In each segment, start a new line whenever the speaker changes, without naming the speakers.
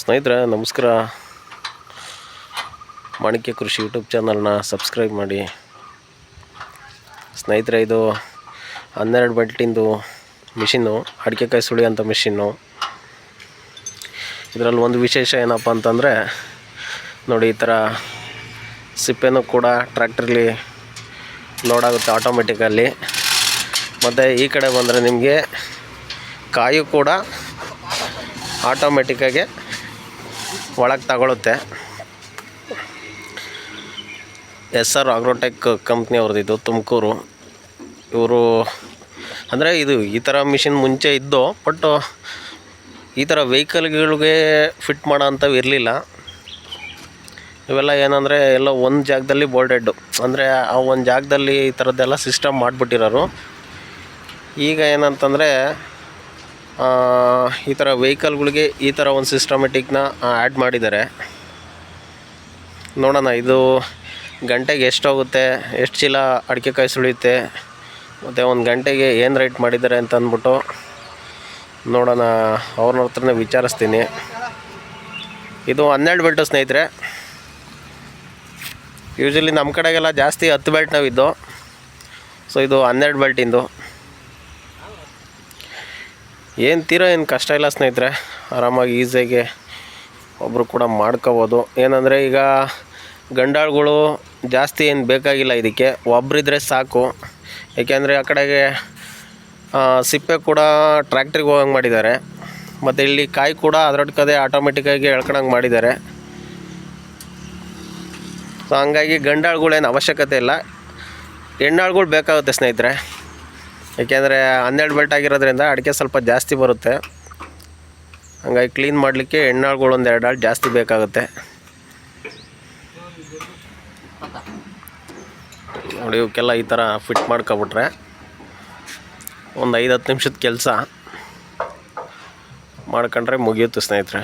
ಸ್ನೇಹಿತರೆ, ನಮಸ್ಕಾರ. ಮಾಣಿಕ್ಯ ಕೃಷಿ ಯೂಟ್ಯೂಬ್ ಚಾನಲ್ನ ಸಬ್ಸ್ಕ್ರೈಬ್ ಮಾಡಿ. ಸ್ನೇಹಿತರೆ, ಇದು ಹನ್ನೆರಡು ಬೆಲ್ಟಿಂದು ಮಿಷಿನ್ನು, ಅಡಿಕೆಕಾಯಿ ಅಂತ ಮಿಷಿನ್ನು. ಇದರಲ್ಲಿ ಒಂದು ವಿಶೇಷ ಏನಪ್ಪ ಅಂತಂದರೆ, ನೋಡಿ ಈ ಥರ ಸಿಪ್ಪೆನೂ ಕೂಡ ಟ್ರ್ಯಾಕ್ಟ್ರಲ್ಲಿ ಲೋಡ್ ಆಗುತ್ತೆ ಆಟೋಮೆಟಿಕಲ್ಲಿ. ಮತ್ತು ಈ ಕಡೆ ಬಂದರೆ ನಿಮಗೆ ಕಾಯು ಕೂಡ ಆಟೋಮೆಟಿಕ್ಕಾಗಿ ಒಳಗೆ ತಗೊಳುತ್ತೆ. ಎಸ್ ಆರ್ ಆಗ್ರೋಟೆಕ್ ಕಂಪ್ನಿಯವ್ರದ್ದು ಇದು, ತುಮಕೂರು. ಇವರು ಅಂದರೆ ಇದು ಈ ಥರ ಮಿಷಿನ್ ಮುಂಚೆ ಇದ್ದು, ಬಟ್ ಈ ಥರ ವೆಹಿಕಲ್ಗಳಿಗೆ ಫಿಟ್ ಮಾಡೋ ಅಂಥವು ಇರಲಿಲ್ಲ. ಇವೆಲ್ಲ ಏನಂದರೆ ಎಲ್ಲ ಒಂದು ಜಾಗದಲ್ಲಿ ಬೋಲ್ಡೆಡ್ಡು ಅಂದರೆ ಆ ಒಂದು ಜಾಗದಲ್ಲಿ ಈ ಥರದ್ದೆಲ್ಲ ಸಿಸ್ಟಮ್ ಮಾಡಿಬಿಟ್ಟಿರೋರು. ಈಗ ಏನಂತಂದರೆ ಈ ಥರ ವೆಹಿಕಲ್ಗಳಿಗೆ ಈ ಥರ ಒಂದು ಸಿಸ್ಟಮೆಟಿಕ್ನ ಆ್ಯಡ್ ಮಾಡಿದ್ದಾರೆ. ನೋಡೋಣ, ಇದು ಗಂಟೆಗೆ ಎಷ್ಟು ಹೋಗುತ್ತೆ, ಎಷ್ಟು ಚೀಲ ಅಡಿಕೆಕಾಯಿ ಸುಳಿಯುತ್ತೆ, ಮತ್ತು ಒಂದು ಗಂಟೆಗೆ ಏನು ರೇಟ್ ಮಾಡಿದ್ದಾರೆ ಅಂತ ಅಂದ್ಬಿಟ್ಟು ನೋಡೋಣ ಅವ್ರನ್ನ ಹತ್ರನೇ ವಿಚಾರಿಸ್ತೀನಿ. ಇದು ಹನ್ನೆರಡು ಬೆಲ್ಟು ಸ್ನೇಹಿತರೆ. ಯೂಶ್ವಲಿ ನಮ್ಮ ಕಡೆಗೆಲ್ಲ ಜಾಸ್ತಿ ಹತ್ತು ಬೆಲ್ಟ್ ನಾವಿದ್ದು. ಸೊ ಇದು ಹನ್ನೆರಡು ಬೆಲ್ಟಿಂದು ಏನು ತೀರಾ ಏನು ಕಷ್ಟ ಇಲ್ಲ ಸ್ನೇಹಿತರೆ. ಆರಾಮಾಗಿ ಈಸಿಯಾಗಿ ಒಬ್ಬರು ಕೂಡ ಮಾಡ್ಕೋಬೋದು. ಏನಂದರೆ ಈಗ ಗಂಡಾಳುಗಳು ಜಾಸ್ತಿ ಏನು ಬೇಕಾಗಿಲ್ಲ ಇದಕ್ಕೆ. ಒಬ್ರಿದ್ರೆ ಸಾಕು. ಏಕೆಂದರೆ ಆ ಕಡೆಗೆ ಸಿಪ್ಪೆ ಕೂಡ ಟ್ರ್ಯಾಕ್ಟ್ರಿಗೆ ಹೋಗಂಗೆ ಮಾಡಿದ್ದಾರೆ. ಮತ್ತು ಇಲ್ಲಿ ಕಾಯಿ ಕೂಡ ಅದರೊಟ್ಟಿಗೆ ಆಟೋಮೆಟಿಕ್ಕಾಗಿ ಎಳ್ಕೊಳಂಗೆ ಮಾಡಿದ್ದಾರೆ. ಸೊ ಹಂಗಾಗಿ ಗಂಡಾಳುಗಳೇನು ಅವಶ್ಯಕತೆ ಇಲ್ಲ. ಹೆಣ್ಣಾಳುಗಳು ಬೇಕಾಗುತ್ತೆ ಸ್ನೇಹಿತರೆ. ಏಕೆಂದರೆ ಹನ್ನೆರಡು ಬೆಲ್ಟ್ ಆಗಿರೋದ್ರಿಂದ ಅಡಿಕೆ ಸ್ವಲ್ಪ ಜಾಸ್ತಿ ಬರುತ್ತೆ. ಹಂಗಾಗಿ ಕ್ಲೀನ್ ಮಾಡಲಿಕ್ಕೆ ಎಣ್ಣಾಳುಗಳು ಒಂದು ಎರಡು ಆಳು ಜಾಸ್ತಿ ಬೇಕಾಗುತ್ತೆ. ನೋಡಿ ಇವಕ್ಕೆಲ್ಲ ಈ ಥರ ಫಿಟ್ ಮಾಡ್ಕೊಬಿಟ್ರೆ ಒಂದು ಐದು ಹತ್ತು ನಿಮಿಷದ ಕೆಲಸ ಮಾಡ್ಕೊಂಡ್ರೆ ಮುಗಿಯುತ್ತೆ ಸ್ನೇಹಿತರೆ.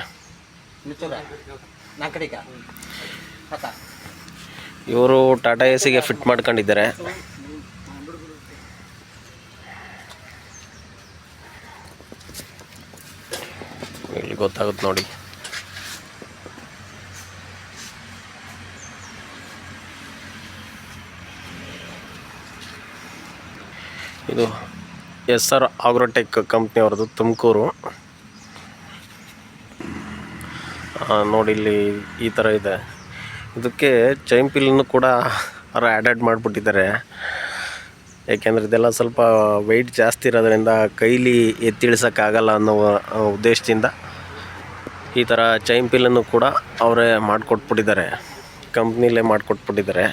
ಇವರು ಟಾಟಾ ಎ ಸಿಗೆ ಫಿಟ್ ಮಾಡ್ಕೊಂಡಿದ್ದಾರೆ. ಗೊತ್ತಾಗುತ್ತೆ ನೋಡಿ. ಇದು ಎಸ್ ಆರ್ ಆಗ್ರೋಟೆಕ್ ಕಂಪ್ನಿಯವ್ರದ್ದು ತುಮಕೂರು. ನೋಡಿ ಇಲ್ಲಿ ಈ ಥರ ಇದೆ. ಇದಕ್ಕೆ ಚೈನ್ ಪಿಲ್ಲನ್ನು ಕೂಡ ಅವರು ಆ್ಯಡ್ ಮಾಡಿಬಿಟ್ಟಿದ್ದಾರೆ. ಯಾಕೆಂದರೆ ಇದೆಲ್ಲ ಸ್ವಲ್ಪ ವೆಯ್ಟ್ ಜಾಸ್ತಿ ಇರೋದ್ರಿಂದ ಕೈಲಿ ಎತ್ತಿಳಿಸೋಕ್ಕಾಗಲ್ಲ ಅನ್ನೋ ಉದ್ದೇಶದಿಂದ ಈ ಥರ ಚೈನ್ ಪಿಲ್ಲನ್ನು ಕೂಡ ಅವರೇ ಮಾಡಿಕೊಟ್ಬಿಟ್ಟಿದ್ದಾರೆ. ಕಂಪ್ನಿಲೇ ಮಾಡಿಕೊಟ್ಬಿಟ್ಟಿದ್ದಾರೆ.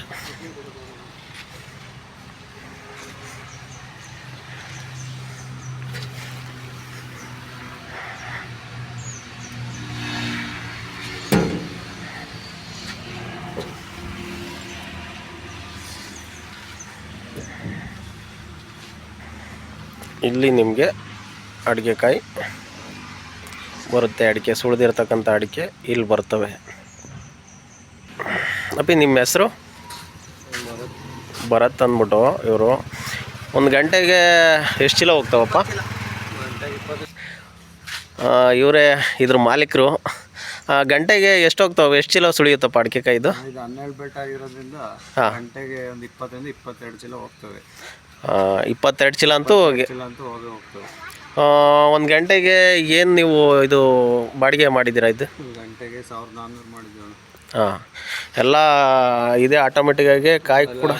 ಇಲ್ಲಿ ನಿಮಗೆ ಅಡಿಕೆಕಾಯಿ ಬರುತ್ತೆ ಅಡಿಕೆ ಸುಳಿದಿರ್ತಕ್ಕಂಥ ಅಡಿಕೆ ಇಲ್ಲಿ ಬರ್ತವೆ. ಅಪ್ಪಿ ನಿಮ್ಮ ಹೆಸರು? ಭರತ್ ಅಂದ್ಬಿಟ್ಟು ಇವರು. ಒಂದು ಗಂಟೆಗೆ ಎಷ್ಟು ಚೀಲ ಹೋಗ್ತಾವಪ್ಪ? ಇವರೇ ಇದ್ರ ಮಾಲೀಕರು. ಗಂಟೆಗೆ ಎಷ್ಟು ಹೋಗ್ತಾವೆ? ಎಷ್ಟು ಚೀಲ ಸುಳಿಯುತ್ತಪ್ಪ ಅಡಿಕೆಕಾಯ್ದು
ಇದು? ಹನ್ನೆರಡು ಬೆಟ್ಟ ಆಗಿರೋದ್ರಿಂದ
ಹಾ.
ಗಂಟೆಗೆ ಒಂದು ಇಪ್ಪತ್ತರಿಂದ ಇಪ್ಪತ್ತೆರಡು ಚೀಲ ಹೋಗ್ತವೆ.
ಇಪ್ಪತ್ತೆರಡು ಚೀಲ ಅಂತೂ
ಚೀಲ ಅಂತೂ ಹೋಗೇ ಹೋಗ್ತವೆ
ಒಂದು ಗಂಟೆಗೆ ಏನು ನೀವು ಇದು ಬಾಡಿಗೆ ಮಾಡಿದ್ದೀರಾ ಇದು?
ಗಂಟೆಗೆ ಸಾವಿರದ ನಾನ್ನೂರು ಮಾಡಿದ್ದೀವಿ
ಹಾಂ ಎಲ್ಲ ಇದೆ ಆಟೋಮೆಟಿಕ್ಕಾಗಿ ಕಾಯಿ ಕೂಡ?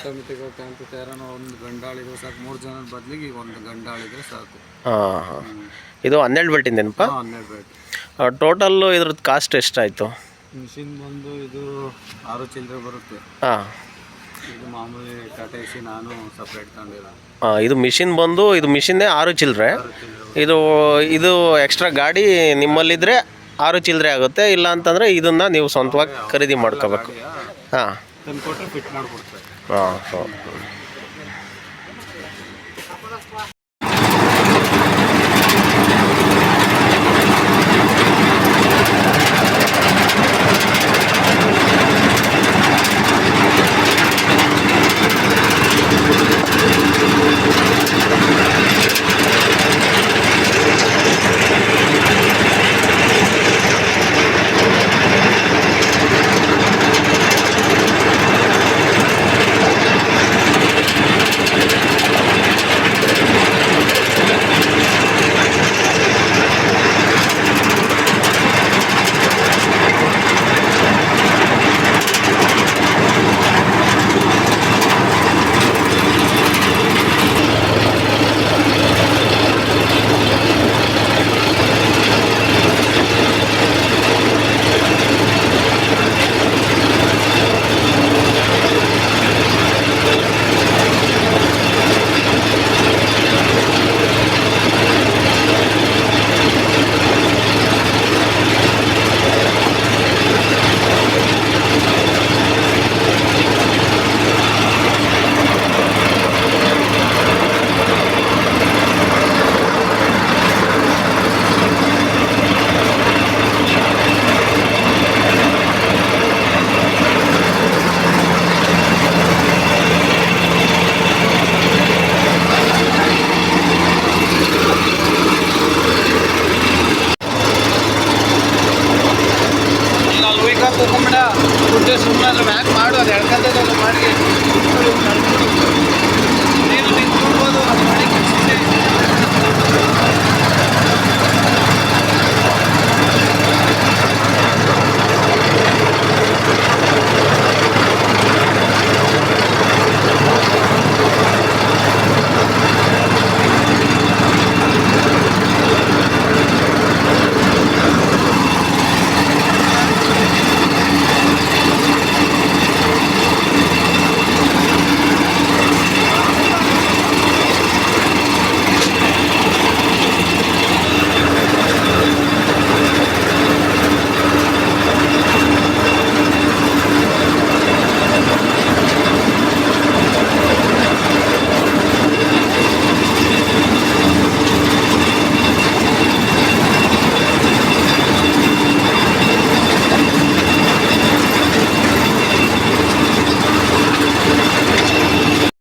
ಟೈರನ ಒಂದು ಗಂಡಾಳಿದ್ರೆ ಸಾಕು ಮೂರು ಜನ ಬದಲಿಗೆ ಈಗ ಒಂದು ಗಂಡಾಳಿದ್ರೆ ಸಾಕು.
ಹಾಂ ಹಾಂ. ಇದು ಹನ್ನೆರಡು ಬೆಲ್ಟಿಂದ
ಏನಪ್ಪ ಹನ್ನೆರಡು ಬೆಲ್ಟ್
ಟೋಟಲ್ಲು ಇದ್ರದ್ದು ಕಾಸ್ಟ್ ಎಷ್ಟಾಯಿತು?
ಮಿಷಿನ್ ಬಂದು ಇದು ಆರು ಚಿಲ್ಲರೆ ಬರುತ್ತೆ.
ಹಾಂ.
ಇದು ಮಾಮೂಲಿ ಟಾಟಾ ಎಸಿ ನಾನು ಸಪ್ರೇಟ್ ತಗೊಂಡಿಲ್ಲ
ಹಾಂ ಇದು ಮಿಷಿನ್ ಬಂದು ಇದು ಮಿಷಿನ್ನೇ ಆರು ಚಿಲ್ಲರೆ ಇದು ಇದು ಎಕ್ಸ್ಟ್ರಾ ಗಾಡಿ ನಿಮ್ಮಲ್ಲಿದ್ದರೆ ಆರು ಚಿಲ್ಲರೆ ಆಗುತ್ತೆ ಇಲ್ಲ ಅಂತಂದರೆ ಇದನ್ನು ನೀವು ಸ್ವಂತವಾಗಿ ಖರೀದಿ ಮಾಡ್ಕೋಬೇಕು. ಹಾಂ.
ತಂದು ಕೊಟ್ಟರೆ ಫಿಟ್ ಮಾಡಿಕೊಡ್ತಾರೆ.
ಹಾಂ ಹಾಂ
ದುಡ್ಡು ಸುಮ್ಮನೆ ಮ್ಯಾಕ್ ಮಾಡು ಅದು ಎಳ್ಕಂತದೆಲ್ಲ ಮಾಡಿ.